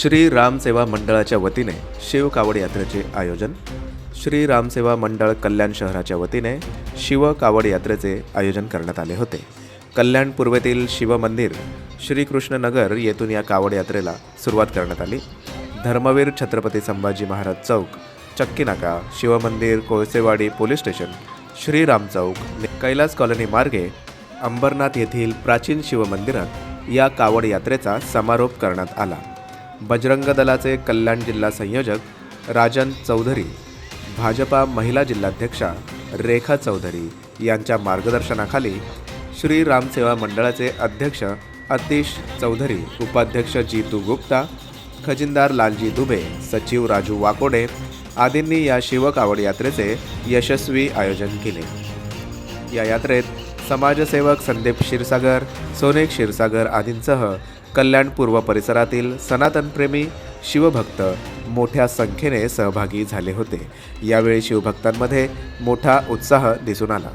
श्री रामसेवा मंडळाच्या वतीने शिव कावड यात्रेचे आयोजन श्री रामसेवा मंडळ कल्याण शहराच्या वतीने शिव कावड यात्रेचे आयोजन करण्यात आले होते. कल्याण पूर्वेतील शिवमंदिर श्रीकृष्णनगर येथून या कावड यात्रेला सुरुवात करण्यात आली. Dharmaveer Chhatrapati Sambhaji Maharaj Chowk Chakki Naka Shivmandir Kolsewadi police station Shriram Chowk Kailas colony मार्गे अंबरनाथ येथील प्राचीन शिवमंदिरात या कावड यात्रेचा समारोप करण्यात आला. बजरंग दलाचे कल्याण जिल्हा संयोजक राजन चौधरी भाजपा महिला जिल्हाध्यक्षा रेखा चौधरी यांच्या मार्गदर्शनाखाली श्री रामसेवा मंडळाचे अध्यक्ष अतिश चौधरी उपाध्यक्ष जीतू गुप्ता खजिनदार लालजी दुबे सचिव राजू वाकोडे आदींनी या शिवकावड यात्रेचे यशस्वी आयोजन केले. या यात्रेत समाजसेवक संदीप क्षीरसागर सोने क्षीरसागर आदींसह कल्याण पूर्व परिसरातील सनातनप्रेमी शिवभक्त मोठ्या संख्येने सहभागी झाले होते. यावेळी शिवभक्तांमध्ये मोठा उत्साह दिसून आला.